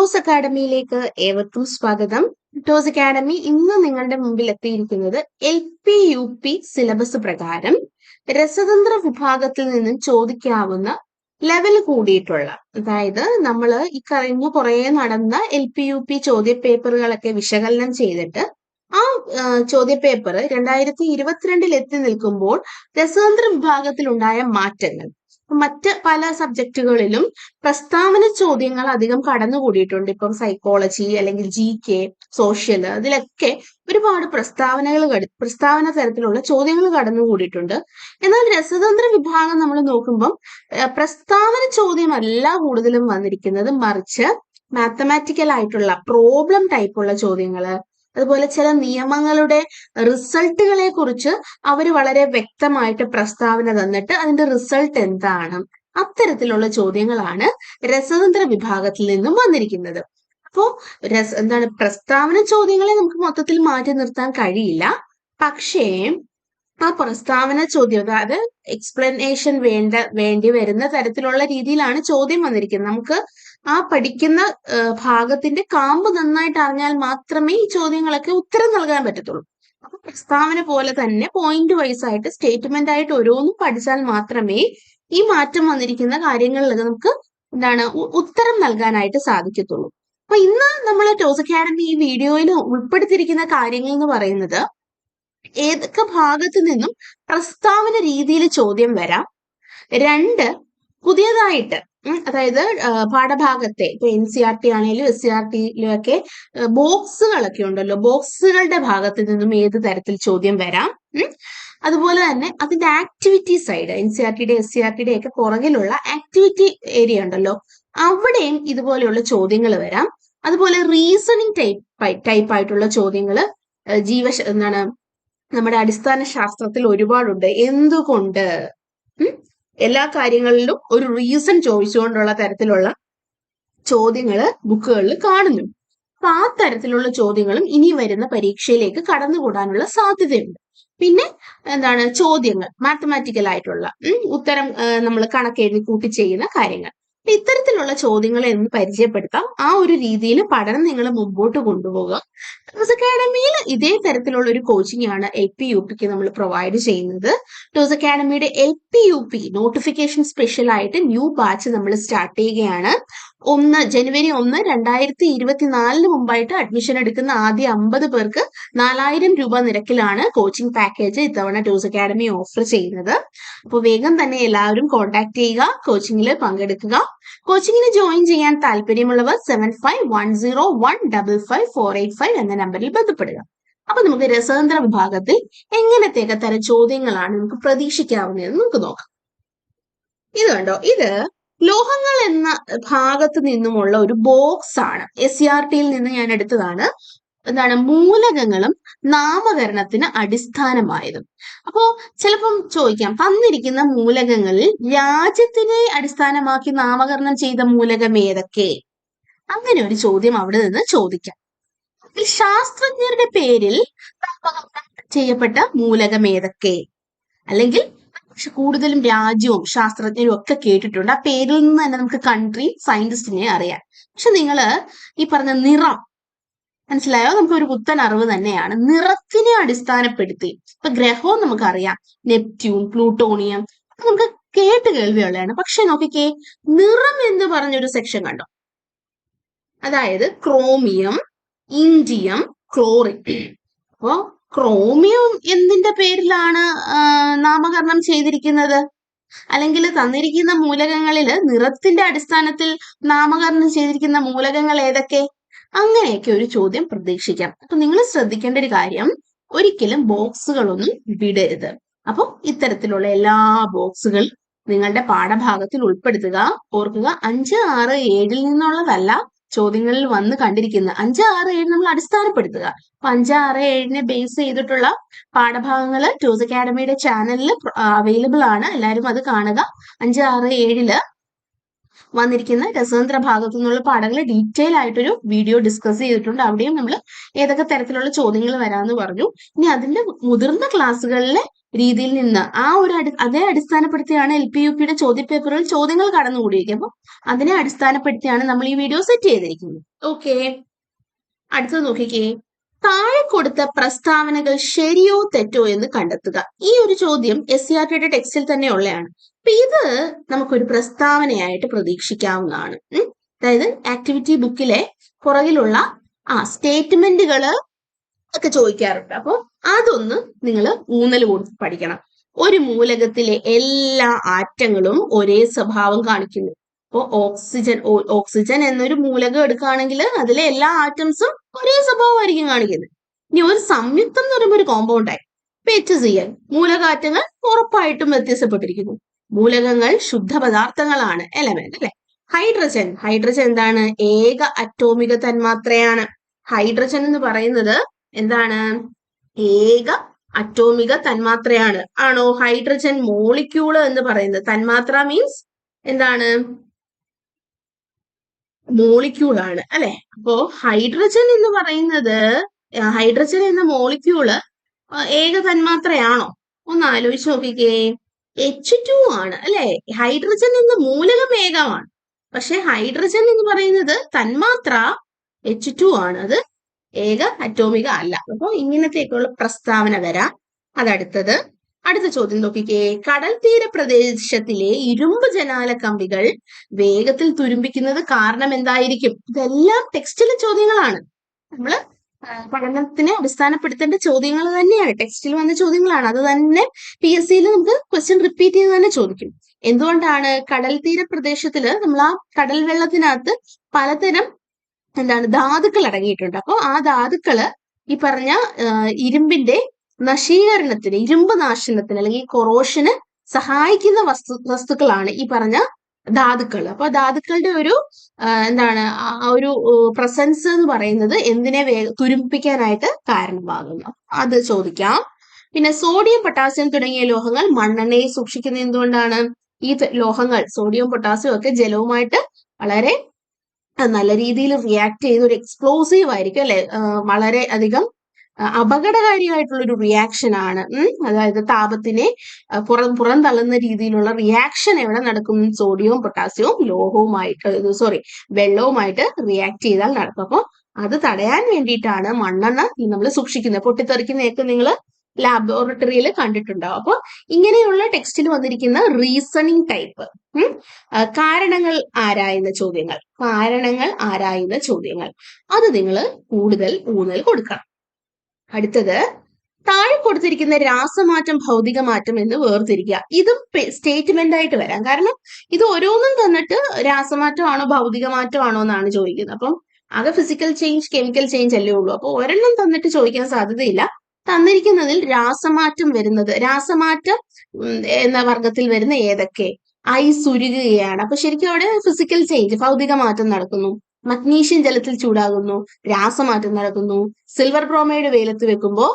Toss അക്കാഡമിയിലേക്ക് ഏവർക്കും സ്വാഗതം. Toss academy ഇന്ന് നിങ്ങളുടെ മുമ്പിൽ എത്തിയിരിക്കുന്നത് L P U P syllabus പ്രകാരം രസതന്ത്ര വിഭാഗത്തിൽ നിന്നും ചോദിക്കാവുന്ന ലെവൽ കൂടിയിട്ടുള്ള അതായത് നമ്മൾ ഈ കഴിഞ്ഞു കുറെ നടന്ന എൽ പി യു പി ചോദ്യ പേപ്പറുകളൊക്കെ വിശകലനം ചെയ്തിട്ട് ആ ചോദ്യപേപ്പർ രണ്ടായിരത്തി ഇരുപത്തിരണ്ടിൽ എത്തി നിൽക്കുമ്പോൾ രസതന്ത്ര വിഭാഗത്തിൽ ഉണ്ടായ മാറ്റങ്ങൾ. മറ്റ് പല സബ്ജക്റ്റുകളിലും പ്രസ്താവന ചോദ്യങ്ങൾ അധികം കടന്നുകൂടിയിട്ടുണ്ട്. ഇപ്പം സൈക്കോളജി അല്ലെങ്കിൽ ജി കെ സോഷ്യൽ അതിലൊക്കെ ഒരുപാട് പ്രസ്താവനകൾ പ്രസ്താവന തരത്തിലുള്ള ചോദ്യങ്ങൾ കടന്നുകൂടിയിട്ടുണ്ട്. എന്നാൽ രസതന്ത്ര വിഭാഗം നമ്മൾ നോക്കുമ്പം പ്രസ്താവന ചോദ്യമല്ല കൂടുതലും വന്നിരിക്കുന്നത് മറിച്ച് മാത്തമാറ്റിക്കൽ ആയിട്ടുള്ള പ്രോബ്ലം ടൈപ്പുള്ള ചോദ്യങ്ങൾ അതുപോലെ ചില നിയമങ്ങളുടെ റിസൾട്ടുകളെ കുറിച്ച് അവർ വളരെ വ്യക്തമായിട്ട് പ്രസ്താവന തന്നിട്ട് അതിന്റെ റിസൾട്ട് എന്താണ്? അത്തരത്തിലുള്ള ചോദ്യങ്ങളാണ് രസതന്ത്ര വിഭാഗത്തിൽ നിന്നും വന്നിരിക്കുന്നത്. അപ്പോ രസ എന്താണ് പ്രസ്താവന ചോദ്യങ്ങളെ നമുക്ക് മൊത്തത്തിൽ മാറ്റി നിർത്താൻ കഴിയില്ല. പക്ഷേ ആ പ്രസ്താവന ചോദ്യം അതായത് എക്സ്പ്ലനേഷൻ വേണ്ട വേണ്ടി വരുന്ന തരത്തിലുള്ള രീതിയിലാണ് ചോദ്യം വന്നിരിക്കുന്നത്. നമുക്ക് ആ പഠിക്കുന്ന ഭാഗത്തിന്റെ കാമ്പ് നന്നായിട്ട് അറിഞ്ഞാൽ മാത്രമേ ഈ ചോദ്യങ്ങളൊക്കെ ഉത്തരം നൽകാൻ പറ്റത്തുള്ളൂ. അപ്പൊ പ്രസ്താവന പോലെ തന്നെ പോയിന്റ് വൈസ് ആയിട്ട് സ്റ്റേറ്റ്മെന്റ് ആയിട്ട് ഓരോന്നും പഠിച്ചാൽ മാത്രമേ ഈ മാറ്റം വന്നിരിക്കുന്ന കാര്യങ്ങളിൽ നമുക്ക് എന്താണ് ഉത്തരം നൽകാനായിട്ട് സാധിക്കത്തുള്ളൂ. അപ്പൊ ഇന്ന് നമ്മൾ ടോസ് അക്കാഡമി ഈ വീഡിയോയിൽ ഉൾപ്പെടുത്തിയിരിക്കുന്ന കാര്യങ്ങൾ എന്ന് പറയുന്നത് ഏതൊക്കെ ഭാഗത്ത് നിന്നും പ്രസ്താവന രീതിയിൽ ചോദ്യം വരാം. രണ്ട് പുതിയതായിട്ട് അതായത് പാഠഭാഗത്തെ ഇപ്പൊ എൻ സി ആർ ടി ആണെങ്കിലും എസ് സി ആർ ടിയിലും ഒക്കെ ബോക്സുകളൊക്കെ ഉണ്ടല്ലോ. ബോക്സുകളുടെ ഭാഗത്ത് നിന്നും ഏത് തരത്തിൽ ചോദ്യം വരാം. അതുപോലെ തന്നെ അതിന്റെ activity side N C R ടിയുടെ എസ് സി ആർ ടിയുടെ ഒക്കെ പുറകിലുള്ള ആക്ടിവിറ്റി ഏരിയ ഉണ്ടല്ലോ. അവിടെയും ഇതുപോലെയുള്ള ചോദ്യങ്ങൾ വരാം. അതുപോലെ റീസണിങ് ടൈപ്പ് ടൈപ്പ് ആയിട്ടുള്ള ചോദ്യങ്ങൾ ജീവ എന്താണ് നമ്മുടെ അടിസ്ഥാന ശാസ്ത്രത്തിൽ ഒരുപാടുണ്ട്. എന്തുകൊണ്ട്? എല്ലാ കാര്യങ്ങളിലും ഒരു റീസൺ ചോദിച്ചുകൊണ്ടുള്ള തരത്തിലുള്ള ചോദ്യങ്ങൾ ബുക്കുകളിൽ കാണുന്നു. അപ്പൊ ആ തരത്തിലുള്ള ചോദ്യങ്ങളും ഇനി വരുന്ന പരീക്ഷയിലേക്ക് കടന്നുകൂടാനുള്ള സാധ്യതയുണ്ട്. പിന്നെ എന്താണ് ചോദ്യങ്ങൾ മാത്തമാറ്റിക്കൽ ആയിട്ടുള്ള ഉത്തരം നമ്മൾ കണക്കെഴുതി കൂട്ടി ചെയ്യുന്ന കാര്യങ്ങൾ. ഇത്തരത്തിലുള്ള ചോദ്യങ്ങളെ ഒന്ന് പരിചയപ്പെടുത്താം. ആ ഒരു രീതിയിൽ പഠനം നിങ്ങൾ മുമ്പോട്ട് കൊണ്ടുപോകാം ടോസ് അക്കാഡമിയിൽ ഇതേ തരത്തിലുള്ള ഒരു കോച്ചിങ് ആണ് എൽ പി യു പിക്ക് നമ്മൾ പ്രൊവൈഡ് ചെയ്യുന്നത്. Toss academy L P U P notification special ആയിട്ട് ന്യൂ ബാച്ച് നമ്മൾ സ്റ്റാർട്ട് ചെയ്യുകയാണ്. ഒന്ന് ജനുവരി ഒന്ന് രണ്ടായിരത്തി ഇരുപത്തിനാലിന് മുമ്പായിട്ട് അഡ്മിഷൻ എടുക്കുന്ന ആദ്യ അമ്പത് പേർക്ക് നാലായിരം രൂപ നിരക്കിലാണ് കോച്ചിങ് പാക്കേജ് ഇത്തവണ ടൂസ് അക്കാഡമി ഓഫർ ചെയ്യുന്നത്. അപ്പോൾ വേഗം തന്നെ എല്ലാവരും കോൺടാക്ട് ചെയ്യുക കോച്ചിങ്ങിൽ പങ്കെടുക്കുക. കോച്ചിങ്ങിന് ജോയിൻ ചെയ്യാൻ താല്പര്യമുള്ളവർ seven five one zero one double five four eight five എന്ന നമ്പറിൽ ബന്ധപ്പെടുക. അപ്പൊ നമുക്ക് രസതന്ത്ര വിഭാഗത്തിൽ എങ്ങനത്തെയൊക്കെ തരം ചോദ്യങ്ങളാണ് നമുക്ക് പ്രതീക്ഷിക്കാവുന്നതെന്ന് നമുക്ക് നോക്കാം. ഇത് കണ്ടോ? ഇത് ലോഹങ്ങൾ എന്ന ഭാഗത്ത് നിന്നുമുള്ള ഒരു ബോക്സ് ആണ്. എസ് സി ആർ ടിയിൽ നിന്ന് ഞാൻ എടുത്തതാണ്. എന്താണ്? മൂലകങ്ങളും നാമകരണത്തിന് അടിസ്ഥാനമായതും. അപ്പോ ചിലപ്പം ചോദിക്കാം തന്നിരിക്കുന്ന മൂലകങ്ങളിൽ രാജ്യത്തിനെ അടിസ്ഥാനമാക്കി നാമകരണം ചെയ്ത മൂലകം ഏതൊക്കെ? അങ്ങനെ ഒരു ചോദ്യം അവിടെ നിന്ന് ചോദിക്കാം. ശാസ്ത്രജ്ഞരുടെ പേരിൽ നാമകരണം ചെയ്യപ്പെട്ട മൂലകം ഏതൊക്കെ? അല്ലെങ്കിൽ പക്ഷെ കൂടുതലും രാജ്യവും ശാസ്ത്രജ്ഞരും ഒക്കെ കേട്ടിട്ടുണ്ട്. ആ പേരിൽ നിന്ന് തന്നെ നമുക്ക് കൺട്രി സയന്റിസ്റ്റിനെ അറിയാം. പക്ഷെ നിങ്ങൾ ഈ പറഞ്ഞ നിറം മനസ്സിലായോ? നമുക്ക് ഒരു പുത്തൻ അറിവ് തന്നെയാണ്. നിറത്തിനെ അടിസ്ഥാനപ്പെടുത്തി ഇപ്പൊ ഗ്രഹവും നമുക്കറിയാം നെപ്റ്റ്യൂൺ പ്ലൂട്ടോണിയം നമുക്ക് കേട്ട് കേൾവിയുള്ളതാണ്. പക്ഷെ നോക്കിക്കേ നിറം എന്ന് പറഞ്ഞൊരു സെക്ഷൻ കണ്ടോ? അതായത് ക്രോമിയം ഇൻഡിയം ക്ലോറിൻ. അപ്പോ ക്രോമിയം എന്തിന്റെ പേരിലാണ് നാമകരണം ചെയ്തിരിക്കുന്നത്? അല്ലെങ്കിൽ തന്നിരിക്കുന്ന മൂലകങ്ങളിൽ നിറത്തിന്റെ അടിസ്ഥാനത്തിൽ നാമകരണം ചെയ്തിരിക്കുന്ന മൂലകങ്ങൾ ഏതൊക്കെ? അങ്ങനെയൊക്കെ ഒരു ചോദ്യം പ്രതീക്ഷിക്കാം. അപ്പൊ നിങ്ങൾ ശ്രദ്ധിക്കേണ്ട ഒരു കാര്യം ഒരിക്കലും ബോക്സുകളൊന്നും വിടരുത്. അപ്പോൾ ഇത്തരത്തിലുള്ള എല്ലാ ബോക്സുകൾ നിങ്ങളുടെ പാഠഭാഗത്തിൽ ഉൾപ്പെടുത്തുക ഓർക്കുക. അഞ്ച് ആറ് ഏഴിൽ നിന്നുള്ളതല്ല ചോദ്യങ്ങളിൽ വന്ന് കണ്ടിരിക്കുന്ന അഞ്ച് ആറ് ഏഴ് നമ്മൾ അടിസ്ഥാനപ്പെടുത്തുക. അപ്പൊ അഞ്ച് ആറ് ഏഴിനെ ബേസ് ചെയ്തിട്ടുള്ള പാഠഭാഗങ്ങൾ ടൂസ് അക്കാഡമിയുടെ ചാനലിൽ അവൈലബിൾ ആണ്. എല്ലാവരും അത് കാണുക. അഞ്ച് ആറ് ഏഴിൽ വന്നിരിക്കുന്ന രസതന്ത്ര ഭാഗത്തു നിന്നുള്ള പാഠങ്ങൾ ഡീറ്റെയിൽ ആയിട്ടൊരു വീഡിയോ ഡിസ്കസ് ചെയ്തിട്ടുണ്ട്. അവിടെയും നമ്മൾ ഏതൊക്കെ തരത്തിലുള്ള ചോദ്യങ്ങൾ വരാമെന്ന് പറഞ്ഞു. ഇനി അതിന്റെ മുതിർന്ന ക്ലാസ്സുകളിലെ രീതിയിൽ നിന്ന് ആ ഒരു അടി അതേ അടിസ്ഥാനപ്പെടുത്തിയാണ് എൽ പി യു പിയുടെ ചോദ്യപേപ്പറിൽ ചോദ്യങ്ങൾ കടന്നുകൂടിയിരിക്കുന്നത്. അപ്പോൾ അതിനെ അടിസ്ഥാനപ്പെടുത്തിയാണ് നമ്മൾ ഈ വീഡിയോ സെറ്റ് ചെയ്തിരിക്കുന്നത്. ഓക്കെ അടുത്തത് നോക്കിക്കേ. താഴെ കൊടുത്ത പ്രസ്താവനകൾ ശരിയോ തെറ്റോ എന്ന് കണ്ടെത്തുക. ഈ ഒരു ചോദ്യം എസ് സി ആർ ടിയുടെ ടെക്സ്റ്റിൽ തന്നെ ഉള്ളതാണ്. അപ്പൊ ഇത് നമുക്കൊരു പ്രസ്താവനയായിട്ട് പ്രതീക്ഷിക്കാവുന്നതാണ്. അതായത് ആക്ടിവിറ്റി ബുക്കിലെ പുറകിലുള്ള ആ സ്റ്റേറ്റ്മെന്റുകൾ ഒക്കെ ചോദിക്കാറുണ്ട്. അപ്പോൾ അതൊന്ന് നിങ്ങൾ ഊന്നൽ കൊടുത്ത് പഠിക്കണം. ഒരു മൂലകത്തിലെ എല്ലാ ആറ്റങ്ങളും ഒരേ സ്വഭാവം കാണിക്കുന്നു. അപ്പോൾ ഓക്സിജൻ ഓക്സിജൻ എന്നൊരു മൂലകം എടുക്കുകയാണെങ്കിൽ അതിലെ എല്ലാ ആറ്റംസും ഒരേ സ്വഭാവമായിരിക്കും കാണിക്കുന്നത്. ഇനി ഒരു സംയുക്തം എന്ന് പറയുമ്പോൾ ഒരു കോമ്പൗണ്ടായി സി എൽ മൂലകാറ്റങ്ങൾ ഉറപ്പായിട്ടും വ്യത്യാസപ്പെട്ടിരിക്കുന്നു. മൂലകങ്ങൾ ശുദ്ധ പദാർത്ഥങ്ങളാണ് എലമെന്റ് അല്ലെ? ഹൈഡ്രജൻ ഹൈഡ്രജൻ എന്താണ്? ഏക അറ്റോമിക തന്മാത്രയാണ്. ഹൈഡ്രജൻ എന്ന് പറയുന്നത് എന്താണ്? ഏക അറ്റോമിക തന്മാത്രയാണ്. ആണോ? ഹൈഡ്രജൻ മോളിക്യൂൾ എന്ന് പറയുന്നത്. തന്മാത്ര മീൻസ് എന്താണ്? മോളിക്യൂൾ ആണ് അല്ലെ? അപ്പോ ഹൈഡ്രജൻ എന്ന് പറയുന്നത് ഹൈഡ്രജൻ എന്ന മോളിക്യൂൾ ഏക തന്മാത്രയാണോ? ഒന്ന് ആലോചിച്ച് നോക്കിക്കേ. എച്ച് ടു ആണ് അല്ലെ? ഹൈഡ്രജൻ എന്ന മൂലകം ഏകമാണ്. പക്ഷെ ഹൈഡ്രജൻ എന്ന് പറയുന്നത് തന്മാത്ര എച്ച് ടു ആണ്. അത് ഏക അറ്റോമിക അല്ല. അപ്പൊ ഇങ്ങനത്തേക്കുള്ള പ്രസ്താവന വരാം. അതടുത്തത് അടുത്ത ചോദ്യം നോക്കിക്കേ. കടൽ തീര പ്രദേശത്തിലെ ഇരുമ്പ് ജനാല കമ്പികൾ വേഗത്തിൽ തുരുമ്പിക്കുന്നത് കാരണം എന്തായിരിക്കും? ഇതെല്ലാം ടെക്സ്റ്റിലെ ചോദ്യങ്ങളാണ്. നമ്മൾ പഠനത്തിനെ അടിസ്ഥാനപ്പെടുത്തേണ്ട ചോദ്യങ്ങൾ തന്നെയാണ്. ടെക്സ്റ്റിൽ വന്ന ചോദ്യങ്ങളാണ്. അത് തന്നെ പി എസ് സിയിൽ നമുക്ക് ക്വസ്റ്റ്യൻ റിപ്പീറ്റ് ചെയ്ത് തന്നെ ചോദിക്കും. എന്തുകൊണ്ടാണ് കടൽ തീര പ്രദേശത്തിൽ നമ്മൾ ആ കടൽ വെള്ളത്തിനകത്ത് പലതരം എന്താണ് ധാതുക്കൾ അടങ്ങിയിട്ടുണ്ട്. അപ്പോൾ ആ ധാതുക്കൾ ഈ പറഞ്ഞ ഇരുമ്പിന്റെ നശീകരണത്തിന് ഇരുമ്പ് നാശനത്തിന് അല്ലെങ്കിൽ കൊറോഷന് സഹായിക്കുന്ന വസ്തു വസ്തുക്കളാണ് ഈ പറഞ്ഞ ധാതുക്കൾ അപ്പൊ ധാതുക്കളുടെ ഒരു എന്താണ് ആ ഒരു പ്രസൻസ് എന്ന് പറയുന്നത് എന്തിനെ വേ തുരുമ്പിക്കാനായിട്ട് കാരണമാകുന്നു. അത് ചോദിക്കാം. പിന്നെ സോഡിയം പൊട്ടാസ്യം തുടങ്ങിയ ലോഹങ്ങൾ മണ്ണെണ്ണയിൽ സൂക്ഷിക്കുന്നത് എന്തുകൊണ്ടാണ്? ഈ ലോഹങ്ങൾ സോഡിയം പൊട്ടാസ്യം ഒക്കെ ജലവുമായിട്ട് വളരെ നല്ല രീതിയിൽ റിയാക്ട് ചെയ്ത് ഒരു എക്സ്പ്ലോസീവ് ആയിരിക്കും അല്ലെ? വളരെ അധികം അപകടകാരിയായിട്ടുള്ള ഒരു റിയാക്ഷൻ ആണ്. അതായത് താപത്തിനെ പുറം പുറം പുറന്തള്ളുന്ന രീതിയിലുള്ള റിയാക്ഷൻ എവിടെ നടക്കും? സോഡിയവും പൊട്ടാസ്യവും ലോഹവുമായിട്ട് സോറി വെള്ളവുമായിട്ട് റിയാക്ട് ചെയ്താൽ നടക്കും. അപ്പോൾ അത് തടയാൻ വേണ്ടിയിട്ടാണ് മണ്ണെണ്ണ നമ്മൾ സൂക്ഷിക്കുന്നത്. പൊട്ടിത്തെറിക്കുന്നതൊക്കെ നിങ്ങൾ ലാബോറട്ടറിയിൽ കണ്ടിട്ടുണ്ടാവും. അപ്പോൾ ഇങ്ങനെയുള്ള ടെക്സ്റ്റിൽ വന്നിരിക്കുന്ന റീസണിങ് ടൈപ്പ് കാരണങ്ങൾ ആരായുന്ന ചോദ്യങ്ങൾ. കാരണങ്ങൾ ആരായുന്ന ചോദ്യങ്ങൾ. അത് നിങ്ങൾ കൂടുതൽ ഊന്നൽ കൊടുക്കണം. അടുത്തത് താഴെ കൊടുത്തിരിക്കുന്ന രാസമാറ്റം ഭൗതിക മാറ്റം എന്ന് വേർതിരിക്കുക. ഇതും സ്റ്റേറ്റ്മെന്റ് ആയിട്ട് വരാം. കാരണം ഇത് ഓരോന്നും തന്നിട്ട് രാസമാറ്റമാണോ ഭൗതിക മാറ്റമാണോ എന്നാണ് ചോദിക്കുന്നത്. അപ്പം ആകെ ഫിസിക്കൽ ചേഞ്ച് കെമിക്കൽ ചേഞ്ച് അല്ലേ ഉള്ളൂ. അപ്പൊ ഒരെണ്ണം തന്നിട്ട് ചോദിക്കാൻ സാധ്യതയില്ല. തന്നിരിക്കുന്നതിൽ രാസമാറ്റം വരുന്നത്. രാസമാറ്റം എന്ന വർഗത്തിൽ വരുന്ന ഏതൊക്കെ? ഐ ഉരുകുകയാണ് അപ്പൊ ശരിക്കും അവിടെ ഫിസിക്കൽ ചേഞ്ച് ഭൗതിക മാറ്റം നടക്കുന്നു. മഗ്നീഷ്യം ജലത്തിൽ ചൂടാകുന്നു രാസമാറ്റം നടക്കുന്നു. സിൽവർ ബ്രോമൈഡ് വെയിലത്ത് വെക്കുമ്പോൾ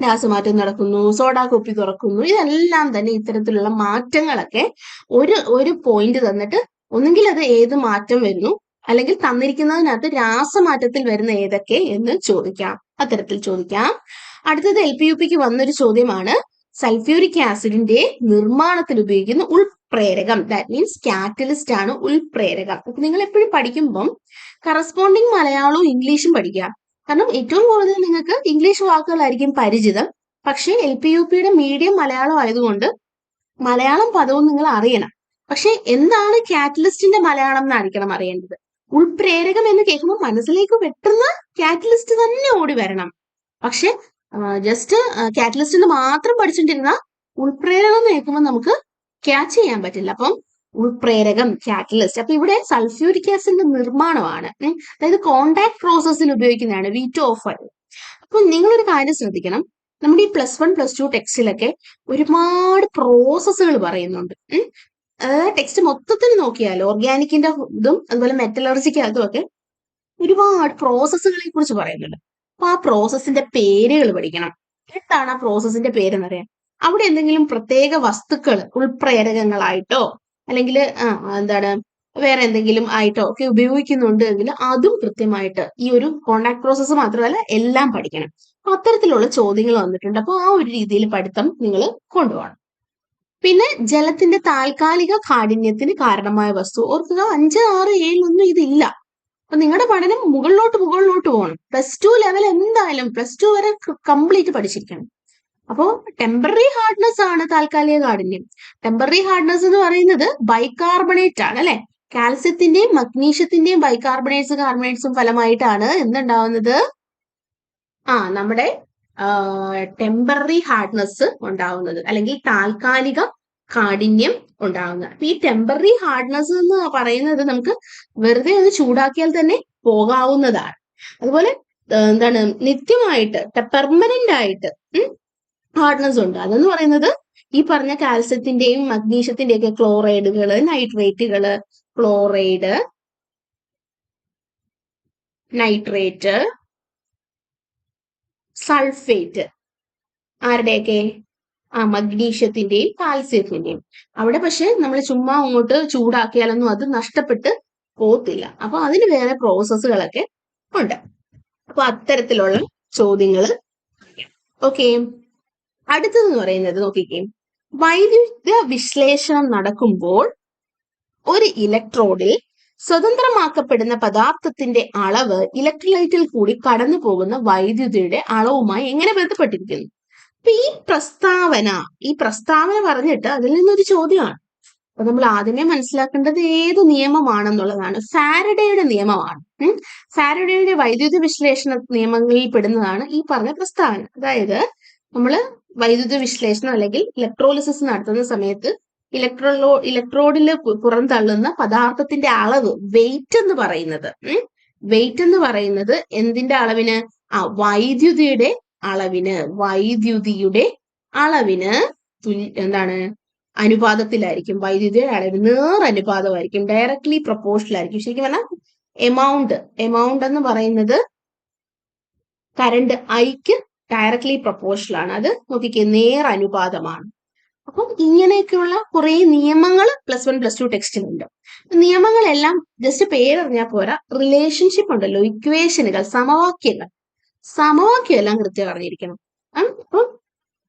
രാസമാറ്റം നടക്കുന്നു സോഡാ കുപ്പി തുറക്കുന്നു. ഇതെല്ലാം തന്നെ ഇത്തരത്തിലുള്ള മാറ്റങ്ങളൊക്കെ ഒരു ഒരു പോയിന്റ് തന്നിട്ട് ഒന്നുകിൽ അത് ഏത് മാറ്റം വരുന്നു അല്ലെങ്കിൽ തന്നിരിക്കുന്നതിനകത്ത് രാസമാറ്റത്തിൽ വരുന്ന ഏതൊക്കെ എന്ന് ചോദിക്കാം. അത്തരത്തിൽ ചോദിക്കാം. അടുത്തത് എൽ പി യു പിക്ക് വന്നൊരു ചോദ്യമാണ്. സൾഫ്യൂരിക് ആസിഡിന്റെ നിർമ്മാണത്തിൽ ഉപയോഗിക്കുന്ന ഉൾപ്രേരകം. ദാറ്റ് മീൻസ് കാറ്റലിസ്റ്റ് ആണ് ഉൾപ്രേരകം. അപ്പൊ നിങ്ങൾ എപ്പോഴും പഠിക്കുമ്പം കറസ്പോണ്ടിങ് മലയാളവും ഇംഗ്ലീഷും പഠിക്കുക. കാരണം ഏറ്റവും കൂടുതൽ നിങ്ങൾക്ക് ഇംഗ്ലീഷ് വാക്കുകളായിരിക്കും പരിചിതം. പക്ഷേ എൽ പി യു പിയുടെ മീഡിയം മലയാളം ആയതുകൊണ്ട് മലയാളം പദവും നിങ്ങൾ അറിയണം. പക്ഷെ എന്താണ് കാറ്റലിസ്റ്റിന്റെ മലയാളം എന്നായിരിക്കണം അറിയേണ്ടത്? ഉൾപ്രേരകം എന്ന് കേൾക്കുമ്പോൾ മനസ്സിലേക്ക് പെട്ടെന്ന് കാറ്റലിസ്റ്റ് തന്നെ ഓടി വരണം. പക്ഷെ ജസ്റ്റ് കാറ്റലിസ്റ്റിന് മാത്രം പഠിച്ചിട്ടിരുന്ന ഉൾപ്രേരകം എന്ന് കേൾക്കുമ്പോൾ നമുക്ക് ക്യാച്ച് ചെയ്യാൻ പറ്റില്ല. അപ്പം ഉൾപ്രേരകം കാറ്റലിസ്റ്റ് അപ്പൊ ഇവിടെ സൾഫ്യൂരിക് ആസിഡിന്റെ നിർമ്മാണമാണ്. അതായത് കോണ്ടാക്ട് പ്രോസസ്സിൽ ഉപയോഗിക്കുന്നതാണ് വി ടു ഓഫ് ഫൈവ് അപ്പൊ നിങ്ങളൊരു കാര്യം ശ്രദ്ധിക്കണം. നമ്മുടെ ഈ പ്ലസ് വൺ പ്ലസ് ടു ടെക്സ്റ്റിലൊക്കെ ഒരുപാട് പ്രോസസ്സുകൾ പറയുന്നുണ്ട്. ടെക്സ്റ്റ് മൊത്തത്തിൽ നോക്കിയാൽ ഓർഗാനിക്കിന്റെ ഇതും അതുപോലെ മെറ്റലർജിക്കകത്തും ഒക്കെ ഒരുപാട് പ്രോസസ്സുകളെ കുറിച്ച് പറയുന്നുണ്ട്. അപ്പൊ ആ പ്രോസസ്സിന്റെ പേരുകൾ പഠിക്കണം. എന്താണ് ആ പ്രോസസ്സിന്റെ പേരെന്ന് അറിയാം അവിടെ എന്തെങ്കിലും പ്രത്യേക വസ്തുക്കൾ ഉൾപ്രേരകങ്ങളായിട്ടോ അല്ലെങ്കിൽ എന്താണ് വേറെ എന്തെങ്കിലും ആയിട്ടോ ഒക്കെ ഉപയോഗിക്കുന്നുണ്ട് എങ്കിൽ അതും കൃത്യമായിട്ട് ഈ ഒരു കോണ്ടാക്ട് പ്രോസസ്സ് മാത്രമല്ല എല്ലാം പഠിക്കണം. അപ്പൊ അത്തരത്തിലുള്ള ചോദ്യങ്ങൾ വന്നിട്ടുണ്ട്. അപ്പൊ ആ ഒരു രീതിയിൽ പഠിത്തം നിങ്ങൾ കൊണ്ടുപോകണം. പിന്നെ ജലത്തിന്റെ താൽക്കാലിക കാഠിന്യത്തിന് കാരണമായ വസ്തു. ഓർക്കുക അഞ്ച് ആറ് ഏഴിലൊന്നും ഇതില്ല. അപ്പൊ നിങ്ങളുടെ പഠനം മുകളിലോട്ട് മുകളിലോട്ട് പോകണം. പ്ലസ് ടു ലെവൽ എന്തായാലും പ്ലസ് ടു വരെ കംപ്ലീറ്റ് പഠിച്ചിരിക്കണം. അപ്പോ ടെമ്പററി ഹാർഡ്നെസ് ആണ് താൽക്കാലിക കാഠിന്യം. ടെമ്പററി ഹാർഡ്നെസ് എന്ന് പറയുന്നത് ബൈകാർബണേറ്റ് ആണ് അല്ലെ? കാൽസ്യത്തിന്റെയും മഗ്നീഷ്യത്തിന്റെയും ബൈകാർബണേറ്റ്സ് കാർബണേറ്റ്സും ഫലമായിട്ടാണ് എന്തുണ്ടാവുന്നത്? ആ നമ്മുടെ ടെമ്പററി ഹാർഡ്നെസ് ഉണ്ടാവുന്നത്. അല്ലെങ്കിൽ താൽക്കാലിക കാഠിന്യം ഉണ്ടാകുന്നത് അപ്പൊ ഈ ടെമ്പററി ഹാർഡ്നെസ് എന്ന് പറയുന്നത് നമുക്ക് വെറുതെ ഒന്ന് ചൂടാക്കിയാൽ തന്നെ പോകാവുന്നതാണ്. അതുപോലെ എന്താണ് നിത്യമായിട്ട് പെർമനന്റ് ആയിട്ട് ഹാർഡ്നെസ് ഉണ്ട്. അതെന്ന് പറയുന്നത് ഈ പറഞ്ഞ കാൽസ്യത്തിന്റെയും മഗ്നീഷ്യത്തിന്റെയും ഒക്കെ ക്ലോറൈഡുകൾ നൈട്രേറ്റുകൾ ക്ലോറൈഡ് നൈട്രേറ്റ് സൾഫേറ്റ് ആരുടെയൊക്കെ? ആ മഗ്നീഷ്യത്തിന്റെയും കാൽസ്യത്തിന്റെയും. അവിടെ പക്ഷെ നമ്മൾ ചുമ്മാ അങ്ങോട്ട് ചൂടാക്കിയാലൊന്നും അത് നഷ്ടപ്പെട്ട് പോത്തില്ല അപ്പൊ അതിന് വേറെ പ്രോസസ്സുകളൊക്കെ ഉണ്ട്. അപ്പൊ അത്തരത്തിലുള്ള ചോദ്യങ്ങൾ ഓക്കെ അടുത്തതെന്ന് പറയുന്നത് നോക്കിക്കേ. വൈദ്യുത വിശ്ലേഷണം നടക്കുമ്പോൾ ഒരു ഇലക്ട്രോഡിൽ സ്വതന്ത്രമാക്കപ്പെടുന്ന പദാർത്ഥത്തിന്റെ അളവ് ഇലക്ട്രോലൈറ്റിൽ കൂടി കടന്നു പോകുന്ന വൈദ്യുതിയുടെ അളവുമായി എങ്ങനെ ബന്ധപ്പെട്ടിരിക്കുന്നു? അപ്പൊ ഈ പ്രസ്താവന ഈ പ്രസ്താവന പറഞ്ഞിട്ട് അതിൽ നിന്നൊരു ചോദ്യമാണ്. അപ്പൊ നമ്മൾ ആദ്യമേ മനസ്സിലാക്കേണ്ടത് ഏത് നിയമമാണെന്നുള്ളതാണ്. ഫാരഡയുടെ നിയമമാണ്. ഫാരഡയുടെ വൈദ്യുത വിശ്ലേഷണ നിയമങ്ങളിൽ പെടുന്നതാണ് ഈ പറഞ്ഞ പ്രസ്താവന. അതായത് നമ്മൾ വൈദ്യുത വിശ്ലേഷണം അല്ലെങ്കിൽ ഇലക്ട്രോളിസിസ് നടത്തുന്ന സമയത്ത് ഇലക്ട്രോലോ ഇലക്ട്രോഡിൽ പുറന്തള്ളുന്ന പദാർത്ഥത്തിന്റെ അളവ് വെയിറ്റ് എന്ന് പറയുന്നത്. വെയിറ്റ് എന്ന് പറയുന്നത് എന്തിന്റെ അളവിന്? ആ വൈദ്യുതിയുടെ അളവിന് വൈദ്യുതിയുടെ അളവിന് എന്താണ്? അനുപാതത്തിലായിരിക്കും. വൈദ്യുതിയുടെ അളവിന് നേർ അനുപാതമായിരിക്കും. ഡയറക്ട്ലി പ്രൊപ്പോർഷണൽ ആയിരിക്കും. ശരിക്കും പറഞ്ഞാൽ എമൗണ്ട് എമൗണ്ട് എന്ന് പറയുന്നത് കറണ്ട് ഐക്ക് ഡയറക്ട്ലി പ്രൊപ്പോർഷണൽ ആണ്. അത് നോക്കിക്കേ നേർ അനുപാതമാണ്. അപ്പം ഇങ്ങനെയൊക്കെയുള്ള കുറെ നിയമങ്ങൾ പ്ലസ് വൺ പ്ലസ് ടു ടെക്സ്റ്റിലുണ്ട് നിയമങ്ങളെല്ലാം ജസ്റ്റ് പേരറിഞ്ഞാൽ പോരാ. റിലേഷൻഷിപ്പ് ഉണ്ടല്ലോ ഇക്വേഷനുകൾ സമവാക്യങ്ങൾ. സമവാക്യം എല്ലാം കൃത്യം അറിഞ്ഞിരിക്കണം. അപ്പം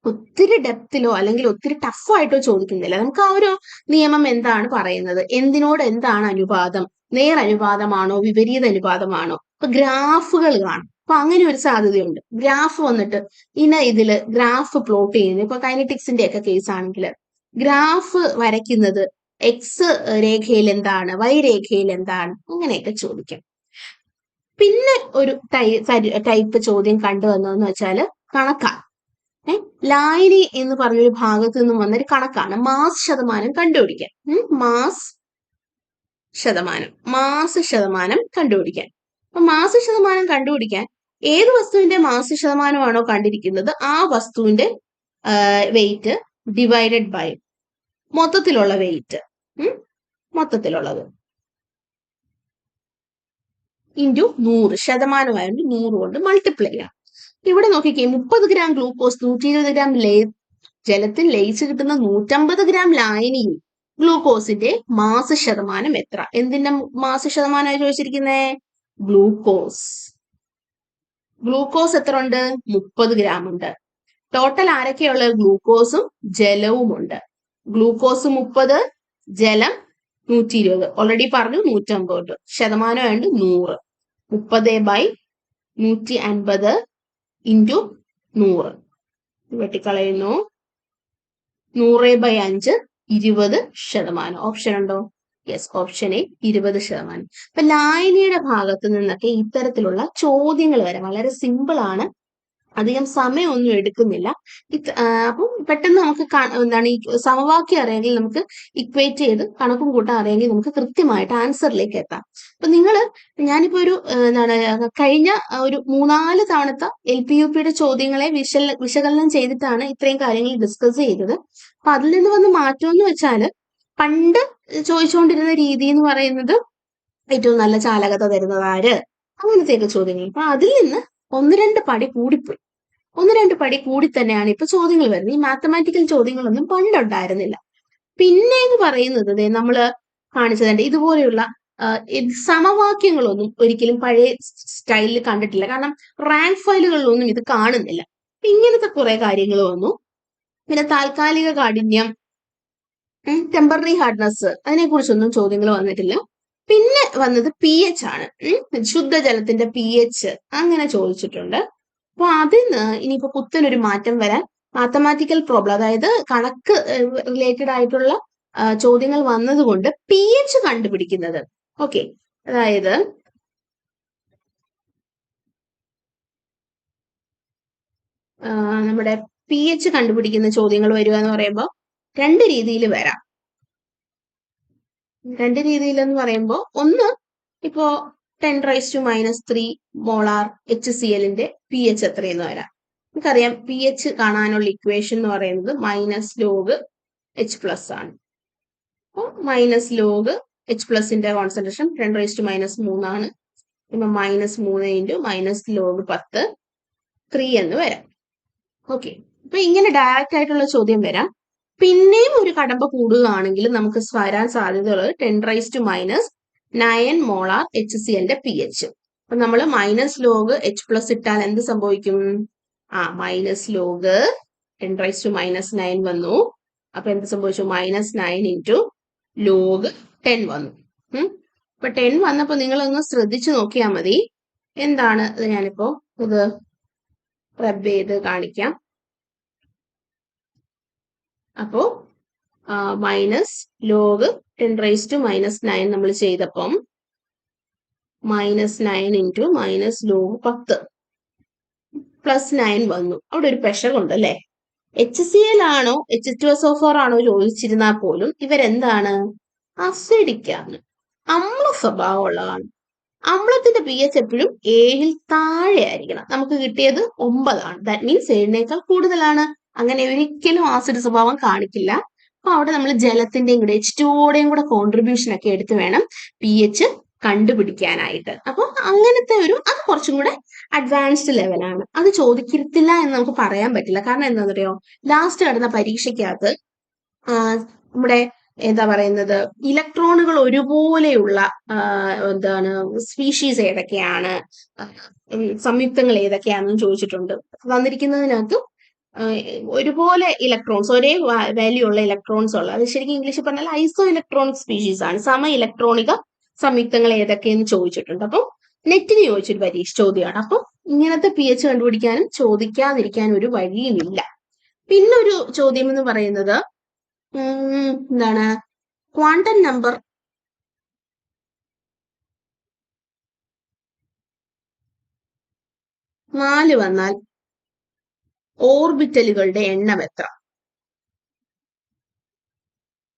ഒത്തിരി ഡെപ്തിലോ അല്ലെങ്കിൽ ഒത്തിരി ടഫായിട്ടോ ചോദിക്കുന്നില്ല. നമുക്ക് ആ ഒരു നിയമം എന്താണ് പറയുന്നത്? എന്തിനോട് എന്താണ് അനുപാതം? നേർ അനുപാതമാണോ? വിപരീത അനുപാതമാണോ? ഇപ്പൊ ഗ്രാഫുകൾ കാണും. അപ്പൊ അങ്ങനെ ഒരു സാധ്യതയുണ്ട്. ഗ്രാഫ് വന്നിട്ട് ഇന്ന ഇതിൽ ഗ്രാഫ് പ്ലോട്ട് ചെയ്യുന്നത് ഇപ്പൊ കൈനറ്റിക്സിന്റെ ഒക്കെ കേസ് ആണെങ്കിൽ ഗ്രാഫ് വരയ്ക്കുന്നത് എക്സ് രേഖയിൽ എന്താണ്? വൈ രേഖയിൽ എന്താണ്? അങ്ങനെയൊക്കെ ചോദിക്കാം. പിന്നെ ഒരു ടൈപ്പ് ചോദ്യം കണ്ടുവന്നതെന്ന് വെച്ചാൽ കണക്കാണ്. ലായനി എന്ന് പറഞ്ഞൊരു ഭാഗത്ത് നിന്നും വന്നൊരു കണക്കാണ്. മാസ് ശതമാനം കണ്ടുപിടിക്കാൻ. മാസ് ശതമാനം. മാസ് ശതമാനം കണ്ടുപിടിക്കാൻ. അപ്പൊ മാസ ശതമാനം കണ്ടുപിടിക്കാൻ ഏത് വസ്തുവിന്റെ മാസ ശതമാനമാണോ കണ്ടിരിക്കുന്നത് ആ വസ്തുവിന്റെ വെയിറ്റ് ഡിവൈഡഡ് ബൈ മൊത്തത്തിലുള്ള വെയിറ്റ് മൊത്തത്തിലുള്ളത്. ഇന്റു നൂറ് ശതമാനമായിട്ട് നൂറ് കൊണ്ട് മൾട്ടിപ്ലൈ ചെയ്യാം. ഇവിടെ നോക്കിക്കേ മുപ്പത് ഗ്രാം ഗ്ലൂക്കോസ് നൂറ്റി ഇരുപത് ഗ്രാം ലേ ജലത്തിൽ ലയിച്ച് കിട്ടുന്ന നൂറ്റമ്പത് ഗ്രാം ലായനിയിൽ ഗ്ലൂക്കോസിന്റെ മാസ ശതമാനം എത്ര? എന്തിന്റെ മാസ ശതമാനമായി ചോദിച്ചിരിക്കുന്നേ? ഗ്ലൂക്കോസ് ഗ്ലൂക്കോസ് എത്ര ഉണ്ട് മുപ്പത് ഗ്രാം ഉണ്ട്. ടോട്ടൽ ആരൊക്കെയുള്ള ഗ്ലൂക്കോസും ജലവും ഉണ്ട് ഗ്ലൂക്കോസ് മുപ്പത് ജലം നൂറ്റി ഇരുപത് ഓൾറെഡി പറഞ്ഞു നൂറ്റമ്പത് ശതമാനമായിട്ട് നൂറ്. മുപ്പത് ബൈ നൂറ്റി അൻപത് ഇന്റു നൂറ്. വെട്ടിക്കളയുന്നു. നൂറ് ബൈ അഞ്ച് ഇരുപത് ശതമാനം. ഓപ്ഷൻ ഉണ്ടോ? യെസ് ഓപ്ഷൻ എ ഇരുപത് ശതമാനം. അപ്പൊ ലായനിയുടെ ഭാഗത്ത് നിന്നൊക്കെ ഇത്തരത്തിലുള്ള ചോദ്യങ്ങൾ വരാം. വളരെ സിമ്പിൾ ആണ്. അധികം സമയമൊന്നും എടുക്കുന്നില്ല. അപ്പം പെട്ടെന്ന് നമുക്ക് എന്താണ് ഈ സമവാക്യം അറിയാമെങ്കിൽ നമുക്ക് ഇക്വേറ്റ് ചെയ്ത് കണക്കും കൂട്ടാൻ അറിയാമെങ്കിൽ നമുക്ക് കൃത്യമായിട്ട് ആൻസറിലേക്ക് എത്താം. അപ്പൊ നിങ്ങൾ ഞാനിപ്പോ ഒരു എന്താണ് കഴിഞ്ഞ ഒരു മൂന്നാൽ തവണത്തെ എൽ പി യു പിയുടെ ചോദ്യങ്ങളെ വിശൽ വിശകലനം ചെയ്തിട്ടാണ് ഇത്രയും കാര്യങ്ങൾ ഡിസ്കസ് ചെയ്തത്. അപ്പൊ അതിൽ നിന്ന് വന്ന് മാറ്റം എന്ന് വെച്ചാൽ പണ്ട് ചോദിച്ചുകൊണ്ടിരുന്ന രീതി എന്ന് പറയുന്നത് ഏറ്റവും നല്ല ചാലകത തരുന്നത് ആര് അങ്ങനത്തെയൊക്കെ ചോദ്യങ്ങൾ. അപ്പൊ അതിൽ നിന്ന് ഒന്ന് രണ്ട് പടി കൂടിപ്പോയി. ഒന്ന് രണ്ട് പടി കൂടി തന്നെയാണ് ഇപ്പൊ ചോദ്യങ്ങൾ വരുന്നത്. ഈ മാത്തമാറ്റിക്കൽ ചോദ്യങ്ങളൊന്നും പണ്ടുണ്ടായിരുന്നില്ല പിന്നെ എന്ന് പറയുന്നത് നമ്മൾ കാണിച്ചതുണ്ട്. ഇതുപോലെയുള്ള സമവാക്യങ്ങളൊന്നും ഒരിക്കലും പഴയ സ്റ്റൈലിൽ കണ്ടിട്ടില്ല. കാരണം റാങ്ക് ഫയലുകളിലൊന്നും ഇത് കാണുന്നില്ല. ഇങ്ങനത്തെ കുറെ കാര്യങ്ങൾ വന്നു. പിന്നെ താൽക്കാലിക കാഠിന്യം ടെമ്പററി ഹാർഡ്നസ് അതിനെ കുറിച്ചൊന്നും ചോദ്യങ്ങൾ വന്നിട്ടില്ല. പിന്നെ വന്നത് പി എച്ച് ആണ് ശുദ്ധജലത്തിന്റെ പി എച്ച് അങ്ങനെ ചോദിച്ചിട്ടുണ്ട്. അപ്പൊ അതിന്ന് ഇനിയിപ്പോ പുത്തനൊരു മാറ്റം വരാൻ മാത്തമാറ്റിക്കൽ പ്രോബ്ലം അതായത് കണക്ക് റിലേറ്റഡ് ആയിട്ടുള്ള ചോദ്യങ്ങൾ വന്നതുകൊണ്ട് പി എച്ച് കണ്ടുപിടിക്കുന്നത്. ഓക്കെ അതായത് നമ്മുടെ പി എച്ച് കണ്ടുപിടിക്കുന്ന ചോദ്യങ്ങൾ വരിക എന്ന് പറയുമ്പോൾ രണ്ട് രീതിയിൽ വരാം. രണ്ട് രീതിയിൽ എന്ന് പറയുമ്പോൾ ഒന്ന് ഇപ്പോ ten raise to minus three molar H C എല്ലിന്റെ പി എച്ച് എത്രയെന്ന് വരാം. നമുക്കറിയാം പി എച്ച് കാണാനുള്ള ഇക്വേഷൻ എന്ന് പറയുന്നത് മൈനസ് ലോഗ് എച്ച് പ്ലസ് ആണ്. അപ്പോൾ minus log H പ്ലസിന്റെ concentration ten raise to minus മൂന്നാണ്. ഇപ്പൊ മൈനസ് മൂന്ന് ഇന്റു മൈനസ് ലോഗ് പത്ത് ത്രീ എന്ന് വരാം. ഓക്കെ അപ്പൊ ഇങ്ങനെ ഡയറക്റ്റ് ആയിട്ടുള്ള ചോദ്യം വരാം. പിന്നെയും ഒരു കടമ്പ കൂടുകയാണെങ്കിൽ നമുക്ക് വരാൻ സാധ്യതയുള്ളത് ten raise to minus nine molar H C എന്റെ പി എച്ച് അപ്പൊ നമ്മൾ മൈനസ് ലോഗ് എച്ച് പ്ലസ് ഇട്ടാൽ എന്ത് സംഭവിക്കും? ആ minus log ten raise to minus nine വന്നു. അപ്പൊ എന്ത് സംഭവിച്ചു? Minus nine into log ten വന്നു. അപ്പൊ ടെൻ വന്നപ്പോ നിങ്ങൾ ഒന്ന് ശ്രദ്ധിച്ചു നോക്കിയാൽ മതി. എന്താണ് ഇത് ഞാനിപ്പോ ഇത് റബ് ചെയ്ത് കാണിക്കാം. അപ്പോ minus log ten raise to minus nine നമ്മൾ ചെയ്തപ്പം minus nine into minus log പത്ത്. പ്ലസ് നയൻ വന്നു. അവിടെ ഒരു പ്രഷറുണ്ട് അല്ലേ? എച്ച് സി എൽ ആണോ എച്ച് ടു എസ് ഓഫ് ആണോ ചോദിച്ചിരുന്നാൽ പോലും ഇവരെന്താണ്? അസിഡിക്കാണ് അമ്ല സ്വഭാവമുള്ളതാണ്. അമ്ലത്തിന്റെ പി എച്ച് എപ്പോഴും ഏഴിൽ താഴെ ആയിരിക്കണം നമുക്ക് കിട്ടിയത് ഒമ്പതാണ്. ദാറ്റ് മീൻസ് ഏഴിനേക്കാൾ കൂടുതലാണ്. അങ്ങനെ ഒരിക്കലും ആസിഡ് സ്വഭാവം കാണിക്കില്ല. അപ്പൊ അവിടെ നമ്മൾ ജലത്തിന്റെയും കൂടെ എച്ച് ടുവോടെയും കൂടെ കോൺട്രിബ്യൂഷൻ ഒക്കെ എടുത്തു വേണം പി എച്ച് കണ്ടുപിടിക്കാനായിട്ട്. അപ്പൊ അങ്ങനത്തെ ഒരു അത് കുറച്ചും കൂടെ അഡ്വാൻസ്ഡ് ലെവലാണ് അത് ചോദിക്കത്തില്ല എന്ന് നമുക്ക് പറയാൻ പറ്റില്ല. കാരണം എന്താണെന്ന് അറിയോ ലാസ്റ്റ് നടന്ന പരീക്ഷയ്ക്കകത്ത് നമ്മുടെ എന്താ പറയുന്നത്? ഇലക്ട്രോണുകൾ ഒരുപോലെയുള്ള എന്താണ് സ്പീഷീസ് ഏതൊക്കെയാണ്? സംയുക്തങ്ങൾ ഏതൊക്കെയാണെന്ന് ചോദിച്ചിട്ടുണ്ട്. വന്നിരിക്കുന്നതിനകത്ത് ഒരുപോലെ ഇലക്ട്രോൺസ് ഒരേ വാല്യൂ ഉള്ള ഇലക്ട്രോൺസ് ഉള്ള അത് ശരിക്കും ഇംഗ്ലീഷിൽ പറഞ്ഞാൽ ഐസോ ഇലക്ട്രോണിക് സ്പീഷീസ് ആണ്. സമ ഇലക്ട്രോണിക സംയുക്തങ്ങൾ ഏതൊക്കെയെന്ന് ചോദിച്ചിട്ടുണ്ട്. അപ്പം നെറ്റിന് ചോദിച്ചൊരു പരീക്ഷ ചോദ്യമാണ് അപ്പം ഇങ്ങനത്തെ പി എച്ച് കണ്ടുപിടിക്കാനും ചോദിക്കാതിരിക്കാനും ഒരു വഴിയുമില്ല. പിന്നൊരു ചോദ്യം എന്ന് പറയുന്നത് എന്താണ്? ക്വാണ്ടം നമ്പർ നാല് വന്നാൽ ഓർബിറ്റലുകളുടെ എണ്ണം എത്ര?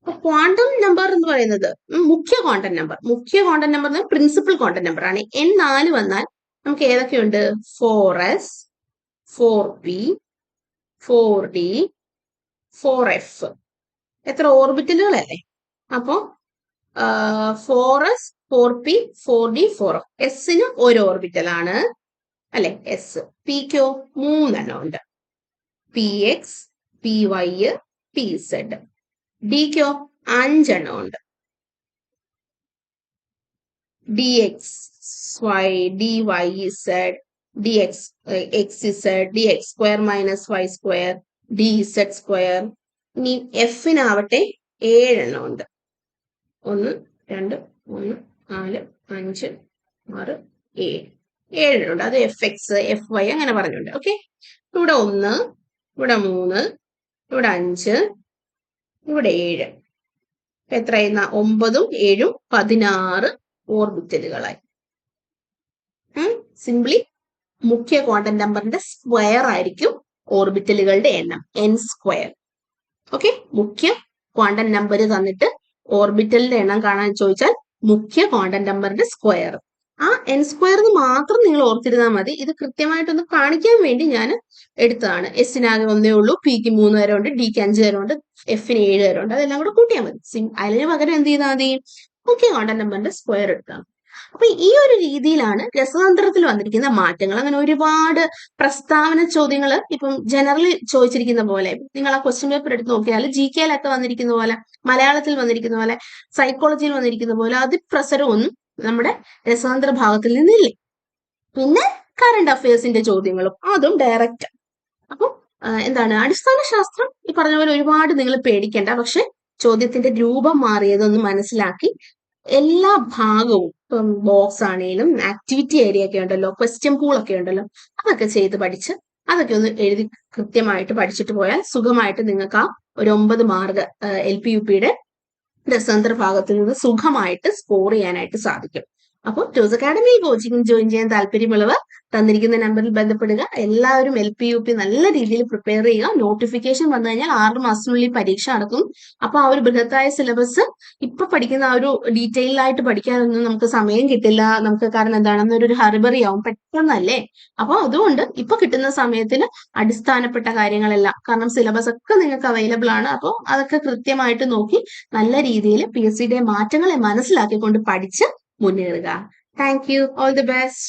ക്വാണ്ടം നമ്പർ എന്ന് പറയുന്നത് മുഖ്യ ക്വാണ്ടം നമ്പർ മുഖ്യ quantum number principal quantum number ആണ്. എൻ നാല് വന്നാൽ നമുക്ക് ഏതൊക്കെയുണ്ട്? Four S four P four D four F എത്ര ഓർബിറ്റലുകളല്ലേ? അപ്പോ four S four P four D four F എസിന് ഒരു ഓർബിറ്റലാണ്. അല്ലെ? എസ് പിക്കോ മൂന്നെണ്ണം ഉണ്ട്. P X P Y P Z ഡിക്കോ അഞ്ചെണ്ണം ഉണ്ട് D X Y D Y Z D X X Z D X square minus Y square D Z square ഇനി എഫിനാവട്ടെ ഏഴെണ്ണം ഉണ്ട് ഒന്ന് രണ്ട് മൂന്ന് നാല് അഞ്ച് ആറ് ഏഴ്. ഏഴെണ്ണം ഉണ്ട് അത് എഫ് എക്സ് എഫ് വൈ അങ്ങനെ പറഞ്ഞുണ്ട് ഓക്കെ ഇവിടെ ഒന്ന് ഇവിടെ മൂന്ന് ഇവിടെ അഞ്ച് ഇവിടെ ഏഴ്. എത്രയെന്ന ഒമ്പതും ഏഴും പതിനാറ് ഓർബിറ്റലുകളായി. സിംപ്ലി മുഖ്യ ക്വാണ്ടം നമ്പറിന്റെ സ്ക്വയർ ആയിരിക്കും ഓർബിറ്റലുകളുടെ എണ്ണം എൻ സ്ക്വയർ. ഓക്കെ മുഖ്യ ക്വാണ്ടം നമ്പർ തന്നിട്ട് ഓർബിറ്റലിന്റെ എണ്ണം കാണാൻ ചോദിച്ചാൽ മുഖ്യ ക്വാണ്ടം നമ്പറിന്റെ സ്ക്വയർ. ആ എൻ സ്ക്വയർ മാത്രം നിങ്ങൾ ഓർത്തിരുന്നാൽ മതി. ഇത് കൃത്യമായിട്ടൊന്ന് കാണിക്കാൻ വേണ്ടി ഞാൻ എടുത്തതാണ്. എസിനാകെ ഒന്നേ ഉള്ളൂ. പിക്ക് മൂന്ന് വരെ ഉണ്ട്. ഡിക്ക് അഞ്ച് വരെ ഉണ്ട്. എഫിന് ഏഴ് വരെ ഉണ്ട്. അതെല്ലാം കൂടെ കൂട്ടിയാൽ മതി. സിം അതിന് പകരം എന്ത് ചെയ്താൽ മതി? മുഖ്യ കോണ്ടാക്ട് നമ്പറിന്റെ സ്ക്വയർ എടുക്കാം. അപ്പൊ ഈ ഒരു രീതിയിലാണ് രസതന്ത്രത്തിൽ വന്നിരിക്കുന്ന മാറ്റങ്ങൾ. അങ്ങനെ ഒരുപാട് പ്രസ്താവന ചോദ്യങ്ങൾ ഇപ്പം ജനറലി ചോദിച്ചിരിക്കുന്ന പോലെ നിങ്ങൾ ആ ക്വസ്റ്റ്യൻ പേപ്പർ എടുത്ത് നോക്കിയാൽ ജി കെയിലൊക്കെ വന്നിരിക്കുന്ന പോലെ മലയാളത്തിൽ വന്നിരിക്കുന്ന പോലെ സൈക്കോളജിയിൽ വന്നിരിക്കുന്ന പോലെ അതിപ്രസരമൊന്നും നമ്മുടെ രസതന്ത്ര ഭാഗത്തിൽ നിന്നില്ലേ? പിന്നെ കറണ്ട് അഫയേഴ്സിന്റെ ചോദ്യങ്ങളും. അതും ഡയറക്റ്റ് അപ്പം എന്താണ്? അടിസ്ഥാന ശാസ്ത്രം ഈ പറഞ്ഞ പോലെ ഒരുപാട് നിങ്ങൾ പേടിക്കേണ്ട. പക്ഷെ ചോദ്യത്തിന്റെ രൂപം മാറിയതൊന്ന് മനസ്സിലാക്കി. എല്ലാ ഭാഗവും ഇപ്പം ബോക്സ് ആണെങ്കിലും ആക്ടിവിറ്റി ഏരിയ ഒക്കെ ഉണ്ടല്ലോ ക്വസ്റ്റ്യൻ പൂൾ ഒക്കെ ഉണ്ടല്ലോ അതൊക്കെ ചെയ്ത് പഠിച്ച് അതൊക്കെ ഒന്ന് എഴുതി കൃത്യമായിട്ട് പഠിച്ചിട്ട് പോയാൽ സുഖമായിട്ട് നിങ്ങൾക്ക് ആ ഒരു ഒമ്പത് മാർക്ക് എൽ പി യു പിയുടെ രസതന്ത്ര ഭാഗത്തിൽ നിന്ന് സുഖമായിട്ട് സ്കോർ ചെയ്യാനായിട്ട് സാധിക്കും. അപ്പോൾ ജോസ് അക്കാഡമി കോച്ചിങ് ജോയിൻ ചെയ്യാൻ താല്പര്യമുള്ളവർ തന്നിരിക്കുന്ന നമ്പറിൽ ബന്ധപ്പെടുക. എല്ലാവരും എൽ പി യു പി നല്ല രീതിയിൽ പ്രിപ്പയർ ചെയ്യുക. നോട്ടിഫിക്കേഷൻ വന്നു കഴിഞ്ഞാൽ ആറ് മാസത്തിനുള്ളിൽ പരീക്ഷ നടക്കും. അപ്പൊ ആ ഒരു ബൃഹത്തായ സിലബസ് ഇപ്പൊ പഠിക്കുന്ന ആ ഒരു ഡീറ്റെയിൽ ആയിട്ട് പഠിക്കാനൊന്നും നമുക്ക് സമയം കിട്ടില്ല. നമുക്ക് കാരണം എന്താണെന്ന് ഒരു ഹറിബറി ആവും. പെട്ടെന്നല്ലേ? അപ്പൊ അതുകൊണ്ട് ഇപ്പൊ കിട്ടുന്ന സമയത്തിൽ അടിസ്ഥാനപ്പെട്ട കാര്യങ്ങളെല്ലാം കാരണം സിലബസ് ഒക്കെ നിങ്ങൾക്ക് അവൈലബിൾ ആണ്. അപ്പോൾ അതൊക്കെ കൃത്യമായിട്ട് നോക്കി നല്ല രീതിയിൽ പി എസ് സിയുടെ മാറ്റങ്ങളെ മനസ്സിലാക്കിക്കൊണ്ട് പഠിച്ച് മുന്നേറുക thank you all the best